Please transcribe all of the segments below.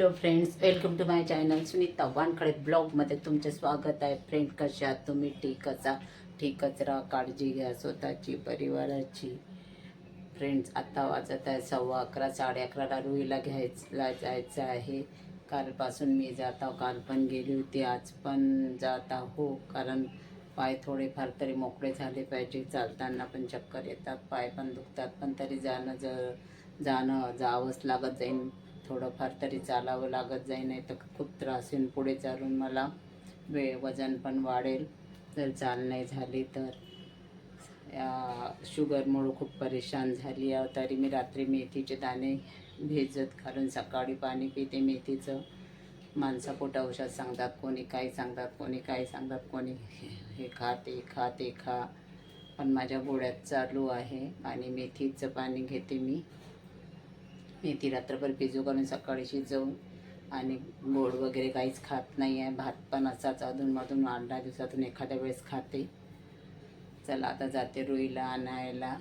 Hello friends welcome to my channel Sunita Wankhade ब्लॉगमध्ये तुमचे स्वागत आहे. फ्रेंड कशा आहात तुम्ही? ठीक असा ठीकच राहा. काळजी घ्या स्वतःची परिवाराची. फ्रेंड्स आत्ता वाजत आहे सव्वा अकरा साडे अकराला रुईला घ्यायला जायचं आहे. कालपासून मी जात आहो. काल पण गेली होती आज पण जात आहो. कारण पाय थोडेफार तरी मोकळे झाले पाहिजे. चालताना पण चक्कर येतात पाय पण दुखतात पण तरी जाणं जर जाणं जावंच लागत जाईन. थोडंफार तरी चालावं लागत जाईल नाही तर खूप त्रास होईन. पुढे चालून मला वे वजन पण वाढेल. जर चाल नाही झाली तर. या शुगरमुळं खूप परेशान झाली आहे. तरी मी रात्री मेथीचे दाणे भिजत घालून सकाळी पाणी पिते मेथीचं. माणसं पोट औषध सांगतात कोणी काही सांगतात कोणी काही सांगतात कोणी हे खा ते खा ते खा. पण माझ्या गोळ्यात चालू आहे आणि मेथीचं पाणी घेते मी. मेथी रात्रभर भिजू घालून सकाळी शिजवून आणि गोड वगैरे काहीच खात नाही आहे भात पण असाच अधूनमधून आठ दहा दिवसातून एखाद्या वेळेस खाते. चला आता जाते रुईला आणायला.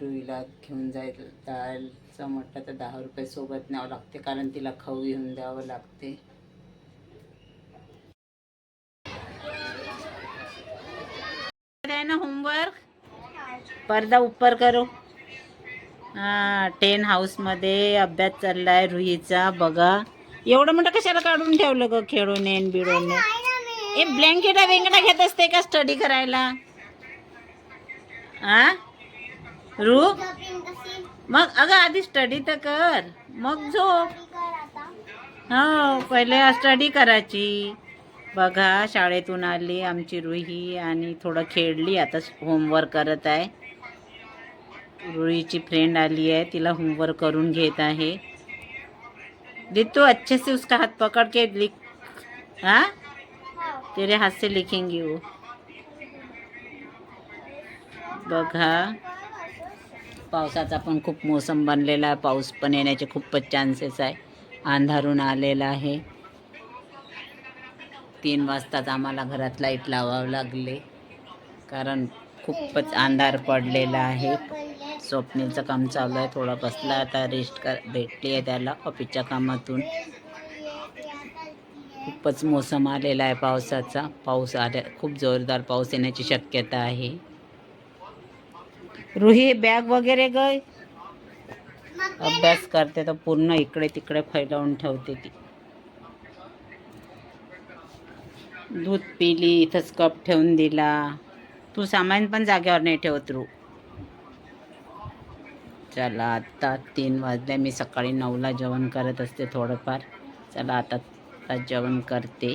रुईला घेऊन जायला जायचं म्हटलं तर दहा रुपये सोबत न्यावं लागते कारण तिला खाऊ घेऊन द्यावं लागते. ना होमवर्क पर्दा ऊपर करो. टेन हाऊसमध्ये अभ्यास चालला आहे रुहीचा बघा. एवढं म्हणतं कशाला काढून ठेवलं ग खेळून येन बिडून ए ब्लँकेटा वेंकटा घेत असते का स्टडी करायला? आ? रू? मग अगं आधी स्टडी तर कर. मग झोप. हो पहिले स्टडी करायची. बघा शाळेतून आली आमची रुही आणि थोडं खेळली आता होमवर्क करत आहे. रुईची फ्रेंड आली है तिला होमवर्क करून घेत आहे. देतो अच्छे से उसका हाथ पकड़ के लिख हाँ? तेरे हाथ से लिखेंगी वो. बघा. पावसाचा पण खूप मोसम बनलेला आहे. पाऊस पण येण्याचे खूपच चान्सेस आहे. अंधारून आलेला आहे. तीन वाजताच आम्हाला घरात लाइट लावावं लागले. कारण खूपच अंधार पडलेला आहे. स्वप्नीलचं काम चालू आहे. थोडा बसला आता रेस्ट कर भेटली आहे त्याला ऑफिसच्या कामातून. खूपच मोसम आलेला आहे पावसाचा. पाऊस आल्या खूप जोरदार पाऊस येण्याची शक्यता आहे. रुही बॅग वगैरे गय अभ्यास करते तर पूर्ण इकडे तिकडे फैलावून ठेवते ती. दूध पिली इथंच कप ठेवून दिला. तू सामान पण जागेवर नाही ठेवत रू. चला आता तीन वाजले. मी सकाळी नऊला जेवण करत असते थोडंफार. चला आता जेवण करते.